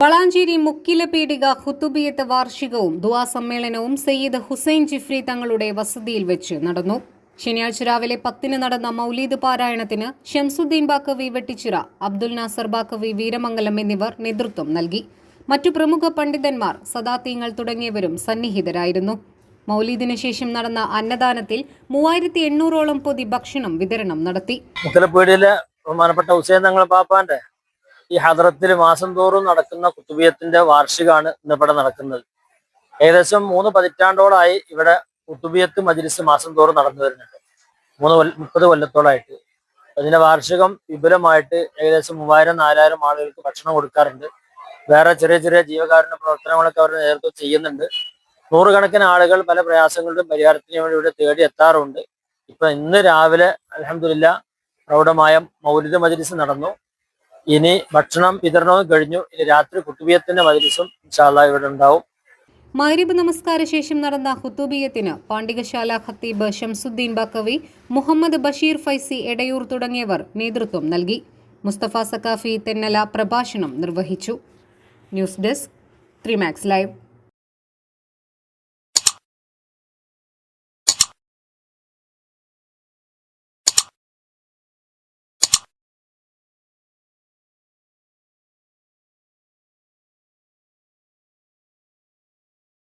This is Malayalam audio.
വളാഞ്ചേരി മുക്കില പീടിക ഹുത്തുബിയത്ത് വാർഷികവും ദുവാ സമ്മേളനവും സയ്യിദ് ഹുസൈൻ ജിഫ്രി തങ്ങളുടെ വസതിയിൽ വെച്ച് നടന്നു. ശനിയാഴ്ച രാവിലെ പത്തിന് നടന്ന മൗലീദ് പാരായണത്തിന് ഷംസുദ്ദീൻ ബാക്കവി വെട്ടിച്ചിറ അബ്ദുൽ നാസർ ബാക്കവി വീരമംഗലം എന്നിവർ നേതൃത്വം നൽകി. മറ്റു പ്രമുഖ പണ്ഡിതന്മാർ സദാത്യങ്ങൾ തുടങ്ങിയവരും സന്നിഹിതരായിരുന്നു. മൗലീദിന് ശേഷം നടന്ന അന്നദാനത്തിൽ മൂവായിരത്തി എണ്ണൂറോളം പൊതി ഭക്ഷണം വിതരണം നടത്തി. ബഹുമാനപ്പെട്ട ഹുസൈൻ തങ്ങൾ പാപ്പാന്റെ ഈ ഹദ്രത്തിൽ മാസം തോറും നടക്കുന്ന കുത്തുബിയത്തിന്റെ വാർഷികമാണ് ഇന്നിവിടെ നടക്കുന്നത്. ഏകദേശം മൂന്ന് പതിറ്റാണ്ടോളായി ഇവിടെ കുത്തുബിയത്ത് മജിലിസ് മാസം തോറും നടന്നു വരുന്നുണ്ട്. മൂന്ന് കൊല്ല മുപ്പത് കൊല്ലത്തോളായിട്ട്. അതിന്റെ വാർഷികം വിപുലമായിട്ട് ഏകദേശം മൂവായിരം നാലായിരം ആളുകൾക്ക് ഭക്ഷണം കൊടുക്കാറുണ്ട്. വേറെ ചെറിയ ചെറിയ ജീവകാരുണ്യ പ്രവർത്തനങ്ങളൊക്കെ അവരുടെ നേതൃത്വം ചെയ്യുന്നുണ്ട്. നൂറുകണക്കിന് ആളുകൾ പല പ്രയാസങ്ങളുടെയും പരിഹാരത്തിന് വേണ്ടി ഇവിടെ തേടി എത്താറുണ്ട്. ഇപ്പൊ ഇന്ന് രാവിലെ അലഹമില്ല പ്രൗഢമായ മൗലിക മജ്ലിസ് നടന്നു. ഇനി ഭക്ഷണം വിതരണവും കഴിഞ്ഞു. ഇനി രാത്രി കുത്തുബിയത്തിന്റെ മജ്ലിസും ഇൻഷാല്ല ഇവിടെ ഉണ്ടാവും. മഗ്രിബ് നമസ്കാര ശേഷം നടന്ന ഹുത്തൂബിയത്തിന് പാണ്ഡികശാല ഖത്തീബ് ഷംസുദ്ദീൻ ബക്കവി മുഹമ്മദ് ബഷീർ ഫൈസി എടയൂർ തുടങ്ങിയവർ നേതൃത്വം നൽകി. മുസ്തഫ സക്കാഫി തെന്നല പ്രഭാഷണം നിർവഹിച്ചു. News desk Trimax live.